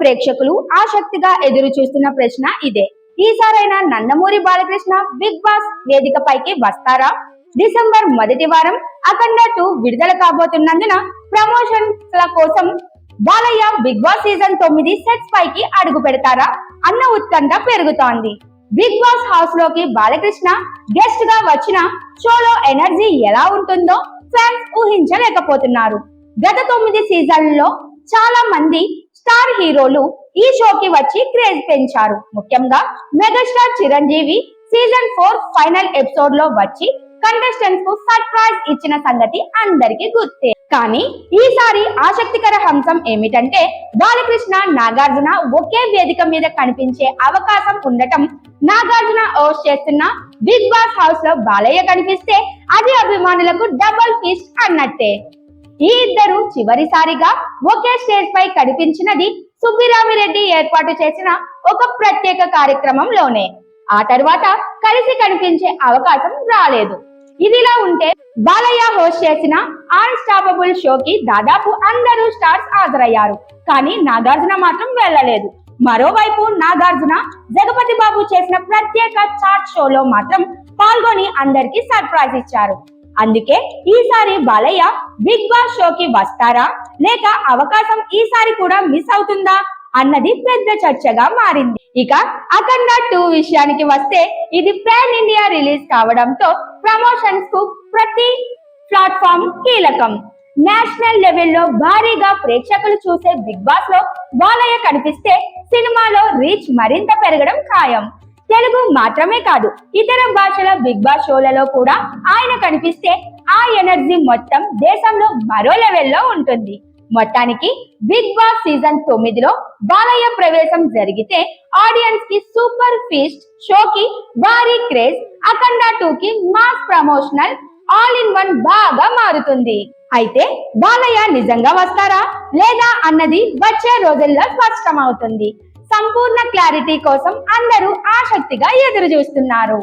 ప్రేక్షకులు ఆసక్తిగా ఎదురు చూస్తున్న ప్రశ్న ఇదే. ఈసారైనా నందమూరి బాలకృష్ణ బిగ్ బాస్ వేదికపైకి వస్తారా? డిసెంబర్ మొదటి వారం అఖండ టూ విడుదల కాబోతున్నందున ప్రమోషన్ల కోసం బాలయ్య బిగ్ బాస్ సీజన్ తొమ్మిది సెట్స్ పైకి అడుగు పెడతారా? అన్న ఉత్కంఠ పెరుగుతోంది. బిగ్ బాస్ హౌస్లోకి బాలకృష్ణ గెస్ట్గా వచ్చిన షోలో ఎనర్జీ ఎలా ఉంటుందో ఫ్యాన్స్ ఊహించలేకపోతున్నారు. గత తొమ్మిది సీజన్లలో చాలా మంది స్టార్ హీరోలు ఈ షోకి వచ్చి క్రేజ్ పెంచారు. ముఖ్యంగా megastar Chiranjeevi season four final ఎపిసోడ్లో వచ్చి కంటెస్టెంట్స్కు సర్ప్రైజ్ ఇచ్చిన సంగతి అందరికీ గుర్తే. కానీ ఈసారి ఆసక్తికర అంశం ఏమిటంటే బాలకృష్ణ నాగార్జున ఒకే వేదిక మీద కనిపించే అవకాశం ఉండటం. నాగార్జున హోస్ట్ చేస్తున్న బిగ్ బాస్ హౌస్లో బాలయ్య కనిపిస్తే అది అభిమానులకు డబుల్ ఫీస్ట్ అన్నట్టే. ఈ ఇద్దరు చివరిసారిగా ఒకే స్టేజ్ పై కనిపించినది సుబ్బిరామిరెడ్డి ఏర్పాటు చేసిన ఒక ప్రత్యేక కార్యక్రమంలోనే. ఆ తర్వాత కలిసి కనిపించే అవకాశం రాలేదు. ఇదిలా ఉంటే బాలయ్య హోస్ట్ చేసిన అన్స్టాపబుల్ షోకి దాదాపు అందరూ స్టార్స్ హాజరయ్యారు. కానీ నాగార్జున మాత్రం వెళ్ళలేదు. మరోవైపు నాగార్జున జగపతి బాబు చేసిన ప్రత్యేక చాట్ షోలో మాత్రం పాల్గొని అందరికీ సర్ప్రైజ్ ఇచ్చారు. అందుకే ఈసారి బాలయ్య బిగ్ బాస్ షోకి వస్తారా? లేక అవకాశం ఈసారి కూడా మిస్ అవుతుందా? అన్నది పెద్ద చర్చగా మారింది. ఇక అఖండ టూ విషయానికి వస్తే ఇది పాన్ ఇండియా రిలీజ్ కావడంతో ప్రమోషన్స్కు ప్రతి ప్లాట్ఫామ్ కీలకం. నేషనల్ లెవెల్లో భారీగా ప్రేక్షకులు చూసే బిగ్ బాస్లో బాలయ్య కనిపిస్తే సినిమాలో రీచ్ మరింత పెరగడం ఖాయం. తెలుగు మాత్రమే కాదు ఇతర భాషల బిగ్ బాస్ షోలలో కూడా ఆయన కనిపిస్తే ఆ ఎనర్జీ మొత్తం దేశంలో మరో లెవెల్లో ఉంటుంది. మొత్తానికి బిగ్ బాస్ సీజన్ తొమ్మిదిలో బాలయ్య ప్రవేశం జరిగితే ఆడియన్స్కి సూపర్ ఫీస్ట్ షోకి భారీ క్రేజ్ అఖండ టూ కి mass promotional all in one బాగా మారుతుంది. అయితే బాలయ్య నిజంగా వస్తారా? లేదా అన్నది వచ్చే రోజుల్లో స్పష్టమవుతుంది. సంపూర్ణ క్లారిటీ కోసం అందరూ ఆసక్తిగా ఎదురు చూస్తున్నారు